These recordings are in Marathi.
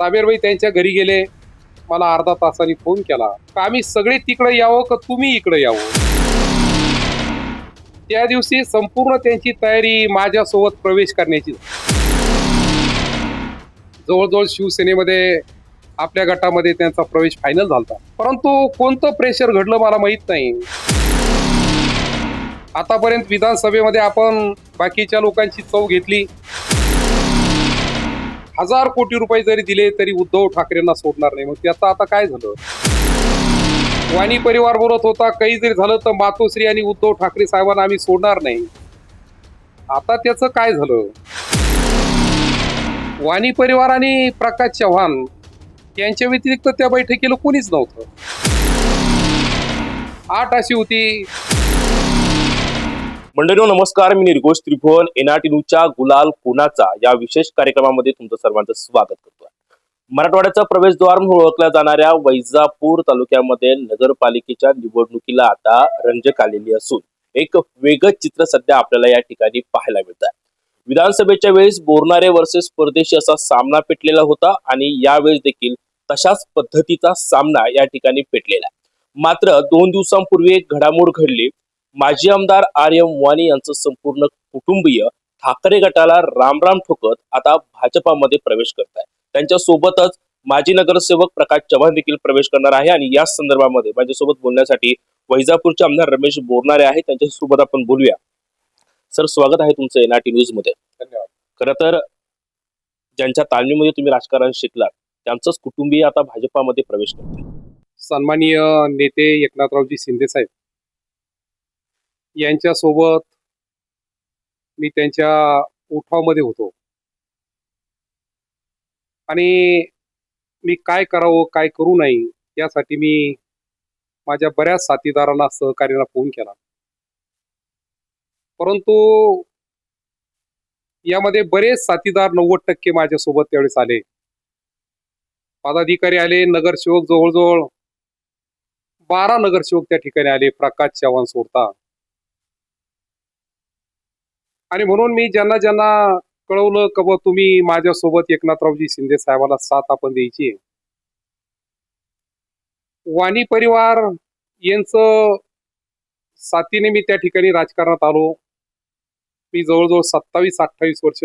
साबेरबाई त्यांच्या घरी गेले. मला अर्धा तासाने फोन केला. का आम्ही सगळे तिकडे यावं का तुम्ही इकडे यावं? त्या दिवशी संपूर्ण त्यांची तयारी माझ्यासोबत प्रवेश करण्याची जवळजवळ शिवसेनेमध्ये आपल्या गटामध्ये त्यांचा प्रवेश फायनल झाला परंतु कोणतं प्रेशर घडलं मला माहीत नाही. आतापर्यंत विधानसभेमध्ये आपण बाकीच्या लोकांची चव घेतली. हजार कोटी रुपये जरी दिले तरी उद्धव ठाकरेंना सोडणार नाही. मग त्याचं आता काय झालं? वाणी परिवार बोलत होता काही जरी झालं तर मातोश्री आणि उद्धव ठाकरे साहेबांना आम्ही सोडणार नाही. आता त्याचं काय झालं? वाणी परिवार आणि प्रकाश चव्हाण यांच्या व्यतिरिक्त त्या बैठकीला कोणीच नव्हतं. आठ अशी होती. मंडळी नमस्कार. मी निर्घोष त्रिभुवन एनआरटी न्यूजच्या गुलाल कोणाचा या विशेष कार्यक्रमामध्ये तुमचं सर्वांचं स्वागत करतो मराठवाड्याचा प्रवेशद्वार म्हणून ओळखल्या जाणाऱ्या वैजापूर तालुक्यामध्ये नगरपालिकेच्या निवडणुकीला आता रंजक आलेली असून एक वेगळं चित्र सध्या आपल्याला या ठिकाणी पाहायला मिळत आहे विधानसभेच्या वेळेस बोरणारे वर्सेस परदेशी असा सामना पेटलेला होता आणि यावेळेस देखील तशाच पद्धतीचा सामना या ठिकाणी पेटलेला आहे. मात्र दोन दिवसांपूर्वी एक घडामोड घडली. माजी आमदार आर एम वाणी यांचं संपूर्ण कुटुंबीय ठाकरे गटाला रामराम ठोकत आता भाजपामध्ये प्रवेश करत आहे त्यांच्या सोबतच माजी नगरसेवक प्रकाश चव्हाण देखील प्रवेश करणार आहे आणि या संदर्भामध्ये माझ्यासोबत बोलण्यासाठी वैजापूरचे आमदार रमेश बोरणारे आहेत. त्यांच्यासोबत आपण बोलूया. सर स्वागत आहे तुमचं एनआरटी न्यूजमध्ये धन्यवाद. खरं तर ज्यांच्या तालमीमध्ये तुम्ही राजकारण शिकलात त्यांचंच कुटुंबीय आता भाजपामध्ये प्रवेश करते सन्माननीय नेते एकनाथरावजी शिंदे साहेब यांच्यासोबत मी त्यांच्या उठावामध्ये होतो. आणि मी काय करावं काय करू नये यासाठी मी माझ्या बऱ्याच साथीदारांना सहकार्याला फोन केला. परंतु यामध्ये बरेच साथीदार नव्वद टक्के माझ्यासोबत त्यावेळेस आले. पदाधिकारी आले नगरसेवक जवळजवळ बारा नगरसेवक त्या ठिकाणी आले प्रकाश चव्हाण सोडता. आणि म्हणून मी ज्यांना ज्यांना कळवलं का बुवा तुम्ही माझ्यासोबत एकनाथरावजी शिंदे साहेबाला साथ आपण द्यायची वाणी परिवार यांचं साथीने मी त्या ठिकाणी राजकारणात आलो. मी जवळजवळ सत्तावीस अठ्ठावीस वर्ष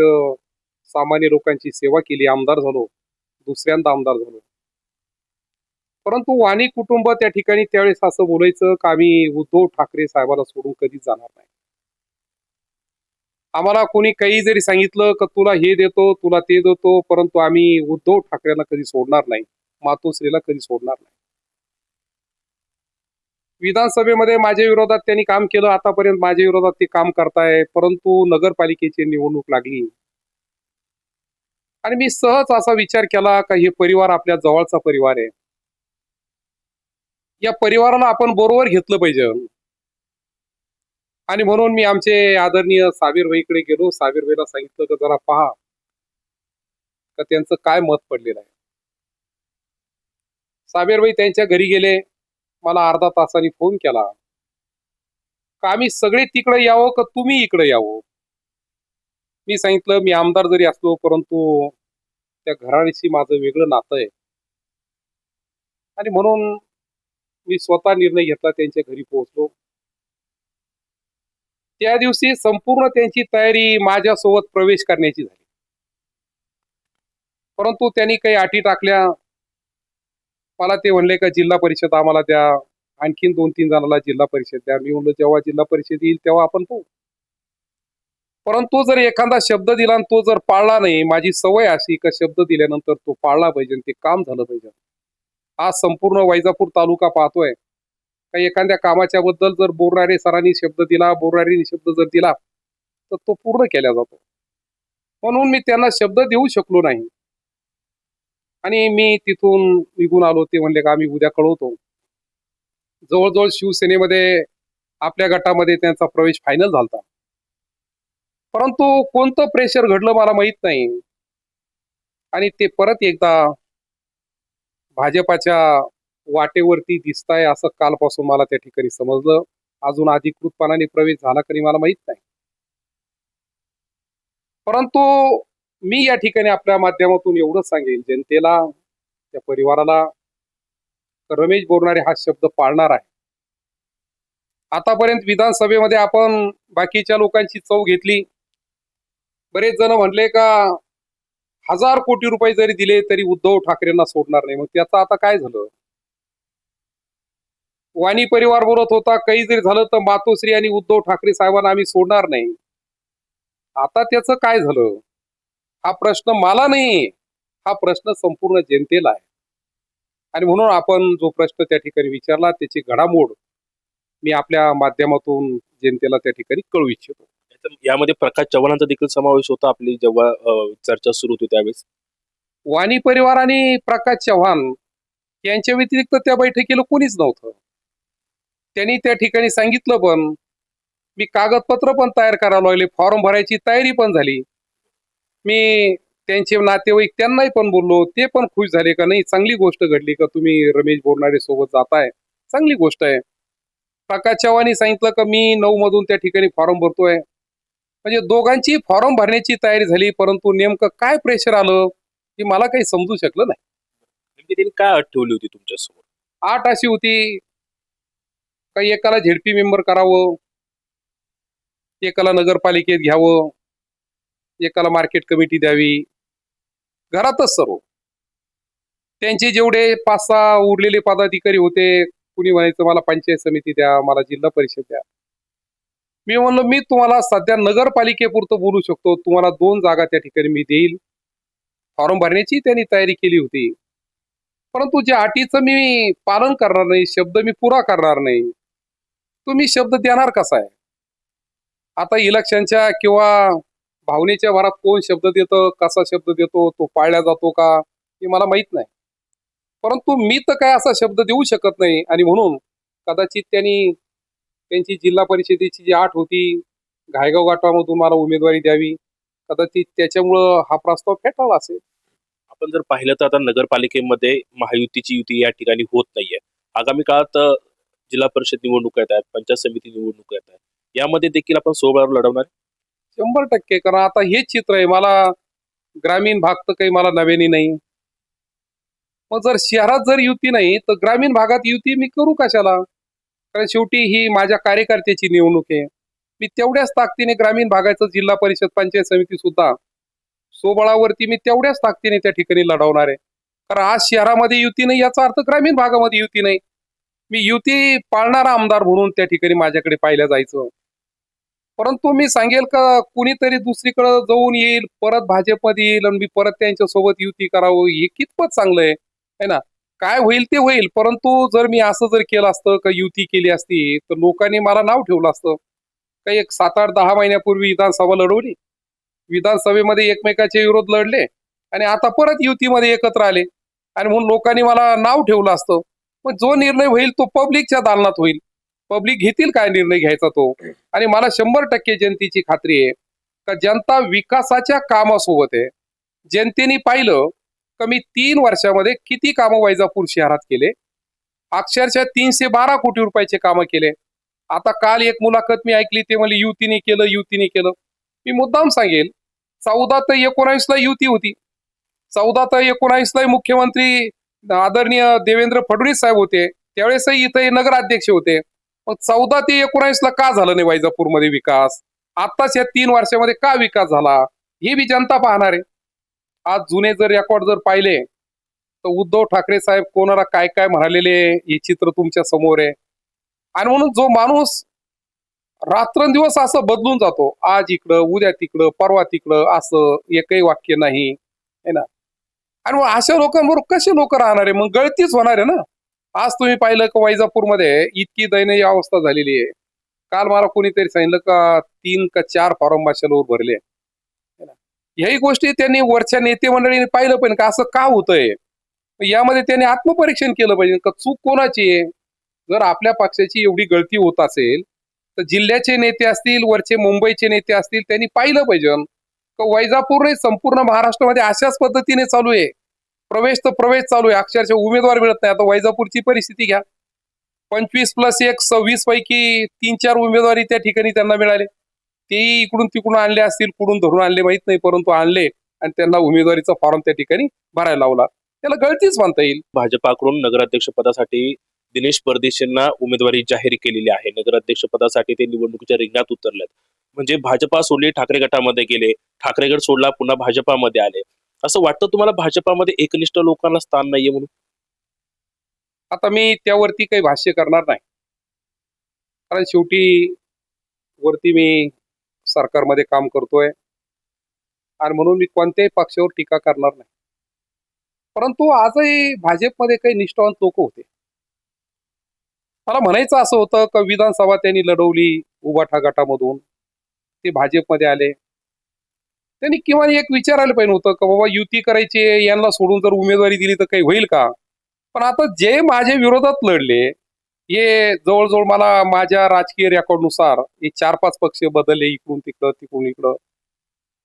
सामान्य लोकांची सेवा केली आमदार झालो दुसऱ्यांदा आमदार झालो. परंतु वाणी कुटुंब त्या ठिकाणी त्यावेळेस असं बोलायचं का आम्ही उद्धव ठाकरे साहेबाला सोडून कधीच जाणार नाही. आम्हाला कोणी काही जरी सांगितलं का तुला हे देतो तुला ते देतो परंतु आम्ही उद्धव ठाकरेला कधी सोडणार नाही मातोश्रीला कधी सोडणार नाही. विधानसभेमध्ये माझ्या विरोधात त्यांनी काम केलं आतापर्यंत माझ्या विरोधात ते काम करताय परंतु नगरपालिकेची निवडणूक लागली. आणि मी सहज असा विचार केला का हे परिवार आपल्या जवळचा परिवार आहे. या परिवाराला आपण बरोबर घेतलं पाहिजे. आणि म्हणून मी आमचे आदरणीय साबीर भाईकडे गेलो. साबीर भाईला सांगितलं का जरा पहा का त्यांचं काय मत पडलेलं आहे. साबीर भाई त्यांच्या घरी गेले. मला अर्धा तासाने फोन केला. का आम्ही सगळे तिकडे यावं का तुम्ही इकडे यावं? मी सांगितलं मी आमदार जरी असलो परंतु त्या घराण्याशी माझं वेगळं नातं आहे. आणि म्हणून मी स्वतः निर्णय घेतला त्यांच्या घरी पोहोचलो. त्या दिवशी संपूर्ण त्यांची तयारी माझ्यासोबत प्रवेश करण्याची झाली. परंतु त्यांनी काही अटी टाकल्या. मला ते म्हणले का जिल्हा परिषद आम्हाला द्या. आणखीन दोन तीन जणांना जिल्हा परिषद द्या. मी म्हणलो जेव्हा जिल्हा परिषद येईल तेव्हा आपण पाहू. परंतु जर एखादा शब्द दिला आणि तो जर पाळला नाही माझी सवय अशी का शब्द दिल्यानंतर तो पाळला पाहिजे ते काम झालं पाहिजे. आज संपूर्ण वैजापूर तालुका पाहतोय. काही एखाद्या कामाच्या बद्दल जर बोरणारे सरांनी शब्द दिला बोरणारीने शब्द जर दिला तर तो पूर्ण केला जातो. म्हणून मी त्यांना शब्द देऊ शकलो नाही. आणि मी तिथून निघून आलो ते म्हणले का आम्ही उद्या कळवतो. जवळजवळ शिवसेनेमध्ये आपल्या गटामध्ये त्यांचा प्रवेश फायनल झाला परंतु कोणतं प्रेशर घडलं मला माहीत नाही. आणि ते परत एकदा भाजपाच्या वाटेवरती दिसताय असं कालपासून मला त्या ठिकाणी समजलं. अजून अधिकृतपणाने प्रवेश झाला कधी मला माहीत नाही. परंतु मी या ठिकाणी आपल्या माध्यमातून एवढंच सांगेल जनतेला त्या परिवाराला रमेश बोरणारे हा शब्द पाळणार आहे. आतापर्यंत विधानसभेमध्ये आपण बाकीच्या लोकांची चव घेतली. बरेच जण म्हणले का हजार कोटी रुपये जरी दिले तरी उद्धव ठाकरेंना सोडणार नाही. मग त्याचं आता काय झालं? वाणी परिवार बोलत होता काही जरी झालं तर मातोश्री आणि उद्धव ठाकरे साहेबांना आम्ही सोडणार नाही. आता त्याचं काय झालं? हा प्रश्न मला नाही हा प्रश्न संपूर्ण जनतेला आहे. आणि म्हणून आपण जो प्रश्न त्या ठिकाणी विचारला त्याची घडामोड मी आपल्या माध्यमातून जनतेला त्या ठिकाणी कळू इच्छितो. यामध्ये प्रकाश चव्हाणांचा देखील समावेश होता आपली जेव्हा चर्चा सुरू होती त्यावेळेस? वाणी परिवार आणि प्रकाश चव्हाण यांच्या व्यतिरिक्त त्या बैठकीला कोणीच नव्हतं. त्यांनी त्या ठिकाणी सांगितलं पण मी कागदपत्र पण तयार करायला लागले फॉर्म भरायची तयारी पण झाली. मी त्यांचे नातेवाईक त्यांनाही पण बोललो ते पण खुश झाले का नाही चांगली गोष्ट घडली का तुम्ही रमेश बोरणारे सोबत जाताय? चांगली गोष्ट आहे. प्रकाश चव्हाणी सांगितलं का मी नऊ मधून त्या ठिकाणी फॉर्म भरतोय. म्हणजे दोघांची फॉर्म भरण्याची तयारी झाली परंतु नेमकं काय प्रेशर आलं हे मला काही समजू शकलं नाही. त्यांनी काय अट ठेवली होती तुमच्यासमोर? आठ अशी होती काही एकाला झेडपी मेंबर करावं एकाला नगरपालिकेत घ्यावं एकाला मार्केट कमिटी द्यावी. घरातच सर्व. त्यांचे जेवढे पाच सहा उरलेले पदाधिकारी होते कुणी म्हणायचं मला पंचायत समिती द्या मला जिल्हा परिषद द्या. मी म्हणलो मी तुम्हाला सध्या नगरपालिकेपुरतं बोलू शकतो. तुम्हाला दोन जागा त्या ठिकाणी मी देईल. फॉर्म भरण्याची त्यांनी तयारी केली होती. परंतु ज्या अटीचं मी पालन करणार नाही शब्द मी पुरा करणार नाही. तुम्ही शब्द देणार कसा आहे? आता इलेक्शनच्या किंवा भावनेच्या भरात कोण शब्द देतं कसा शब्द देतो तो पाळला जातो का हे मला माहीत नाही. परंतु मी तर काय असा शब्द देऊ शकत नाही आणि म्हणून कदाचित त्यांनी त्यांची जिल्हा परिषदेची जी आठ होती घायगाव गाठामधून मला उमेदवारी द्यावी. कदाचित त्याच्यामुळं हा प्रस्ताव फेटाळला असेल. आपण जर पाहिलं तर आता नगरपालिकेमध्ये महायुतीची युती या ठिकाणी होत नाहीये. आगामी काळात जिल्हा परिषद निवडणुका येत आहेत पंचायत समिती निवडणूक येत आहेत. यामध्ये देखील आपण सोहळ्यावर लढवणार शंभर टक्के कारण आता हेच चित्र आहे मला ग्रामीण भाग तर काही मला नव्याने नाही. मग जर शहरात जर युती नाही तर ग्रामीण भागात युती मी करू कशाला? कारण शेवटी ही माझ्या कार्यकर्त्याची निवडणूक आहे. मी तेवढ्याच ताकदीने ग्रामीण भागाचं जिल्हा परिषद पंचायत समिती सुद्धा सोबळावरती मी तेवढ्याच ताकदीने त्या ठिकाणी लढवणार आहे. कारण आज शहरामध्ये युती नाही याचा अर्थ ग्रामीण भागामध्ये युती नाही. मी युती पाळणारा आमदार म्हणून त्या ठिकाणी माझ्याकडे पाहिलं जायचं. परंतु मी सांगेल का कुणीतरी दुसरीकडे जाऊन येईल परत भाजपमध्ये येईल आणि मी परत त्यांच्यासोबत युती करावं हे कितपत चांगलं आहे है ना? काय होईल ते होईल परंतु जर मी असं जर केलं असतं का युती केली असती तर लोकांनी मला नाव ठेवलं असतं. काही एक सात आठ दहा महिन्यापूर्वी विधानसभा लढवली. विधानसभेमध्ये एकमेकाचे विरोध लढले आणि आता परत युतीमध्ये एकत्र आले. आणि म्हणून लोकांनी मला नाव ठेवलं असतं. मग जो निर्णय होईल तो पब्लिकच्या दालनात होईल. पब्लिक घेतील काय निर्णय घ्यायचा तो? आणि मला शंभर टक्के जनतेची खात्री आहे का जनता विकासाच्या कामासोबत आहे. जनतेने पाहिलं का मी तीन वर्षामध्ये किती कामं वैजापूर शहरात केले? अक्षरशः तीनशे बारा कोटी रुपयाचे कामं केले. आता काल एक मुलाखत मी ऐकली ते म्हणजे युतीने केलं युतीने केलं. मी मुद्दाम सांगेल चौदा ते एकोणावीसला युती होती. चौदा ते एकोणावीसला मुख्यमंत्री आदरणीय देवेंद्र फडणवीस साहेब होते त्यावेळेसही इथे नगराध्यक्ष होते. मग चौदा ते एकोणावीसला का झालं नाही वैजापूरमध्ये विकास? आत्ताच या तीन वर्षामध्ये का विकास झाला? हे बी जनता पाहणार आहे. आज जुने जर रेकॉर्ड जर पाहिले तर उद्धव ठाकरे साहेब कोणाला काय काय म्हणालेले हे चित्र तुमच्यासमोर आहे. आणि म्हणून जो माणूस रात्रंदिवस असं बदलून जातो आज इकडं उद्या तिकडं परवा तिकडं असं एकही वाक्य नाही. है ना? आणि मग अशा लोकांबरोबर कसे लोक राहणार? आहे मग गळतीच होणार आहे ना? आज तुम्ही पाहिलं का वैजापूरमध्ये इतकी दयनीय अवस्था झालेली आहे. काल मला कोणीतरी सांगितलं का तीन का चार फॉर्म भाषेवर भरले. ह्याही गोष्टी त्यांनी वरच्या नेते मंडळीने पाहिलं पण का असं का होतंय? यामध्ये त्यांनी आत्मपरीक्षण केलं पाहिजे. का चूक कोणाची आहे? जर आपल्या पक्षाची एवढी गळती होत असेल तर जिल्ह्याचे नेते असतील वरचे मुंबईचे नेते असतील त्यांनी पाहिलं पाहिजे. वैजापूर नाही संपूर्ण महाराष्ट्रामध्ये अशाच पद्धतीने चालू आहे. प्रवेश तर प्रवेश चालू आहे. अक्षरशः उमेदवार मिळत नाही. आता वैजापूरची परिस्थिती घ्या. पंचवीस प्लस एक सव्वीस पैकी तीन चार उमेदवारी त्या ठिकाणी त्यांना मिळाले. तेही इकडून तिकडून आणले असतील कुठून धरून आणले माहीत नाही परंतु आणले आणि त्यांना उमेदवारीचा फॉर्म त्या ठिकाणी भरायला लावला. त्याला गळतीच म्हणता येईल. भाजपाकडून नगराध्यक्ष पदासाठी दिनेश परदेशींना उमेदवारी जाहीर केलेली आहे. नगराध्यक्ष पदासाठी ते निवडणुकीच्या रिंगणात उतरलेत. म्हणजे भाजपा सोडली ठाकरे गटामध्ये गेले ठाकरे गट सोडला पुन्हा भाजपामध्ये आले. असं वाटतं तुम्हाला भाजपामध्ये एकनिष्ठ लोकांना स्थान नाहीये म्हणून? आता मी त्यावरती काही भाष्य करणार नाही. कारण शेवटी वरती मी सरकारमध्ये काम करतोय. आणि म्हणून मी कोणत्याही पक्षावर टीका करणार नाही. परंतु आजही भाजपमध्ये काही निष्ठावान लोक होते. मला म्हणायचं असं होतं का विधानसभा त्यांनी लढवली उभाठा गटामधून. ते भाजपमध्ये आले. त्यांनी किमान एक विचारायला पाहिजे होतं का बाबा युती करायची यांना सोडून जर उमेदवारी दिली तर काही होईल का? पण आता जे माझ्या विरोधात लढले हे जवळजवळ मला माझ्या राजकीय रेकॉर्डनुसार हे चार पाच पक्ष बदलले इकडून तिकडं तिकडून इकडं.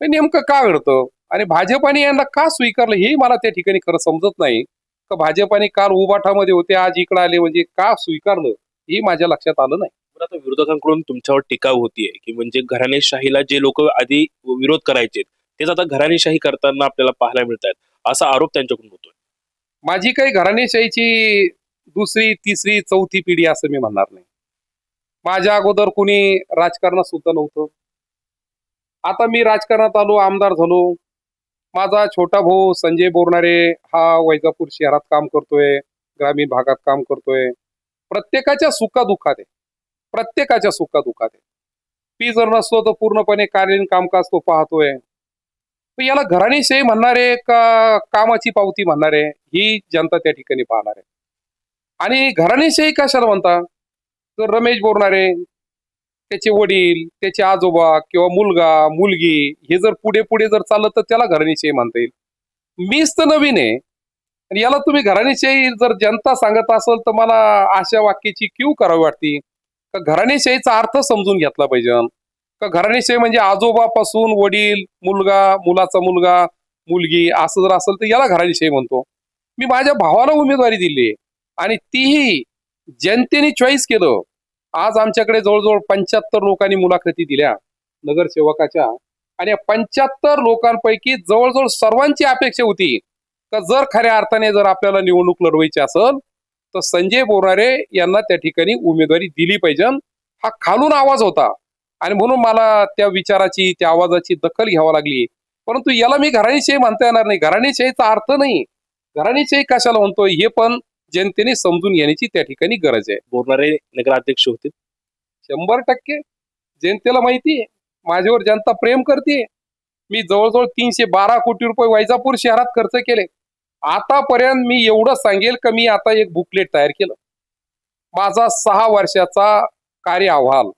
हे नेमकं का घडतं? आणि भाजपाने यांना का स्वीकारलं हे मला त्या ठिकाणी खरं समजत नाही. का भाजपाने काल उबाठामध्ये होते आज इकडे आले म्हणजे का स्वीकारलं हे माझ्या लक्षात आलं नाही. पण आता विरोधकांकडून तुमच्यावर टीका होतीये. की म्हणजे घराणेशाहीला जे लोक आधी विरोध करायचे तेच आता घराणेशाही करताना आपल्याला पाहायला मिळत आहेत असा आरोप त्यांच्याकडून होतोय. माझी काही घराणेशाहीची दुसरी तिसरी चौथी पिढी असं मी म्हणणार नाही. माझ्या अगोदर कुणी राजकारणात सुद्धा नव्हतं. आता मी राजकारणात आलो आमदार झालो. माझा छोटा भाऊ संजय बोरणारे हा वैजापूर शहरात काम करतोय ग्रामीण भागात काम करतोय. प्रत्येकाच्या सुखादुखात आहे. प्रत्येकाच्या सुखादुःखात आहे. मी जर नसतो तर पूर्णपणे कार्यालयीन कामकाज तो पाहतोय. याला घराणेशाही म्हणणारे का कामाची पावती म्हणणारे ही जनता त्या ठिकाणी पाहणार आहे. आणि घराणेशाही कशाला म्हणता? तर रमेश बोरणारे त्याचे वडील त्याचे आजोबा किंवा मुलगा मुलगी हे जर पुढे पुढे जर चाललं तर त्याला घराणेशाही म्हणता येईल. मीच तर नवीन आहे. आणि याला तुम्ही घराणेशाही जर जनता सांगत असेल तर मला अशा वाक्याची क्यू करावी वाटते. का घराणेशाहीचा अर्थ समजून घेतला पाहिजे. का घराणेशाही म्हणजे आजोबापासून वडील मुलगा मुलाचा मुलगा मुलगी असं जर असेल तर याला घराणेशाही म्हणतो. मी माझ्या भावाला उमेदवारी दिली आणि तीही जनतेने चॉईस केलं. आज आमच्याकडे जवळजवळ पंच्याहत्तर लोकांनी मुलाखती दिल्या नगरसेवकाच्या आणि या पंच्याहत्तर लोकांपैकी जवळजवळ सर्वांची अपेक्षा होती का जर खऱ्या अर्थाने जर आपल्याला निवडणूक लढवायची असेल तर संजय बोरारे यांना त्या ठिकाणी उमेदवारी दिली पाहिजे. हा खालून आवाज होता. आणि म्हणून मला त्या विचाराची त्या आवाजाची दखल घ्यावी लागली. परंतु याला मी घराणेशाही म्हणता येणार नाही. घराणेशाहीचा अर्थ नाही. घराणेशाही कशाला म्हणतोय? हे पण जनतेने समजून घेण्याची त्या ठिकाणी गरज आहे. बोलणारे नगराध्यक्ष होते. शंभर टक्के. जनतेला माहिती आहे. माझ्यावर जनता प्रेम करते. मी जवळजवळ तीनशे बारा कोटी रुपये वैजापूर शहरात खर्च केले. आतापर्यंत मी एवढं सांगेल का मी आता एक बुकलेट तयार केलं. माझा सहा वर्षाचा कार्य अहवाल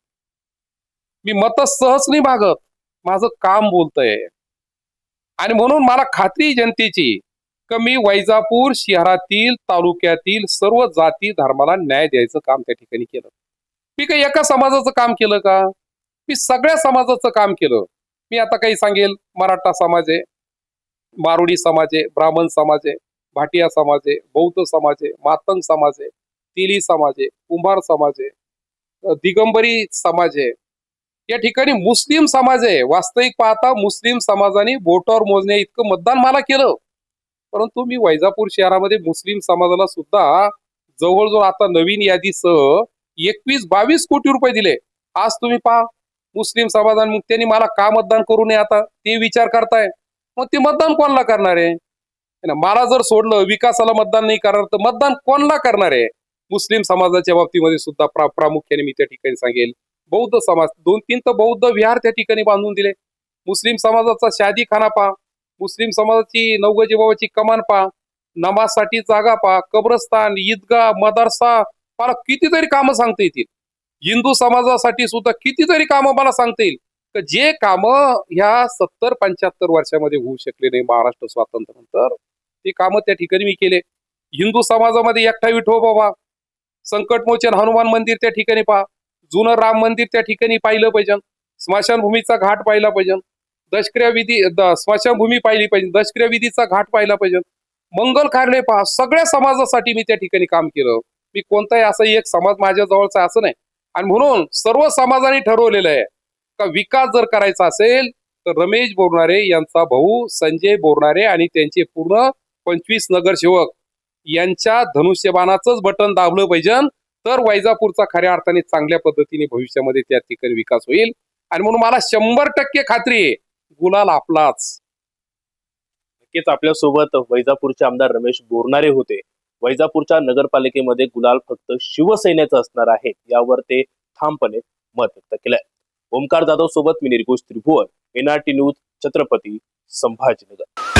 मी मत सहज नाही मागत माझं काम बोलतंय. आणि म्हणून मला खात्री जनतेची का मी वैजापूर शहरातील तालुक्यातील सर्व जाती धर्माला न्याय द्यायचं काम त्या ठिकाणी केलं. मी काही एका समाजाचं काम केलं का? मी सगळ्या समाजाचं काम केलं. मी आता काही सांगेल मराठा समाज आहे. मारुडी समाज आहे ब्राह्मण समाज आहे भाटिया समाज आहे बौद्ध समाज आहे मातंग समाज आहे तिली समाज आहे कुंभार समाज आहे दिगंबरी समाज. आहे या ठिकाणी मुस्लिम समाज आहे. वास्तविक पाहता मुस्लिम समाजाने बोटावर मोजण्या इतकं मतदान मला केलं. परंतु मी वैजापूर शहरामध्ये मुस्लिम समाजाला सुद्धा जवळजवळ आता नवीन यादीसह एकवीस बावीस कोटी रुपये दिले. आज तुम्ही पहा मुस्लिम समाजाने त्यांनी मला का मतदान करू नये आता? ते विचार करताय. मग ते मतदान कोणाला करणार आहे? ना, मला जर सोडलं विकासाला मतदान नाही करणार तर मतदान कोणाला करणार आहे? मुस्लिम समाजाच्या बाबतीमध्ये सुद्धा प्रा प्रामुख्याने मी त्या ठिकाणी सांगेल. बौद्ध समाज दोन तीन तर बौद्ध विहार त्या ठिकाणी बांधून दिले. मुस्लिम समाजाचा शादी खाना पहा. मुस्लिम समाजाची नवगजी बाबाची कमान पहा. नमाजसाठी जागा पहा. कब्रस्तान ईदगाह मदरसा मला कितीतरी कामं सांगता येतील. हिंदू समाजासाठी सुद्धा कितीतरी कामं मला सांगता येईल. तर जे कामं ह्या सत्तर पंच्याहत्तर वर्षामध्ये होऊ शकले नाही महाराष्ट्र स्वातंत्र्यानंतर ते कामं त्या ठिकाणी मी केले. हिंदू समाजामध्ये एकटा विठो बाबा संकटमोचन हनुमान मंदिर त्या ठिकाणी पहा. जुनं राम मंदिर त्या ठिकाणी पाहिलं पाहिजे. स्मशानभूमीचा घाट पाहिला पाहिजे. दशक्रिया विधी स्मशानभूमी पाहिली पाहिजे. दशक्रिया विधीचा घाट पाहिला पाहिजे. मंगल कार्यालय पहा. सगळ्या समाजासाठी मी त्या ठिकाणी काम केलं. मी कोणताही असं एक समाज माझ्या जवळचा असं नाही. आणि म्हणून सर्व समाजाने ठरवलेलं आहे का विकास जर करायचा असेल तर रमेश बोरणारे यांचा भाऊ संजय बोरणारे आणि त्यांचे पूर्ण पंचवीस नगरसेवक यांच्या धनुष्यबाणाचंच बटन दाबलं पाहिजे. तर वैजापूरचा खऱ्या अर्थाने चांगल्या पद्धतीने भविष्यामध्ये त्या ठिकाणी विकास होईल. आणि म्हणून मला शंभर टक्के खात्री आहे गुलाल आपलाच. नक्कीच आपल्यासोबत वैजापूरचे आमदार रमेश बोरणारे होते. वैजापूरच्या नगरपालिकेमध्ये गुलाल फक्त शिवसेनेचं असणार आहे यावर ते ठामपणे मत व्यक्त केलंय. ओमकार जाधव सोबत मी निर्घोष त्रिभुवन एनआरटी न्यूज छत्रपती संभाजीनगर.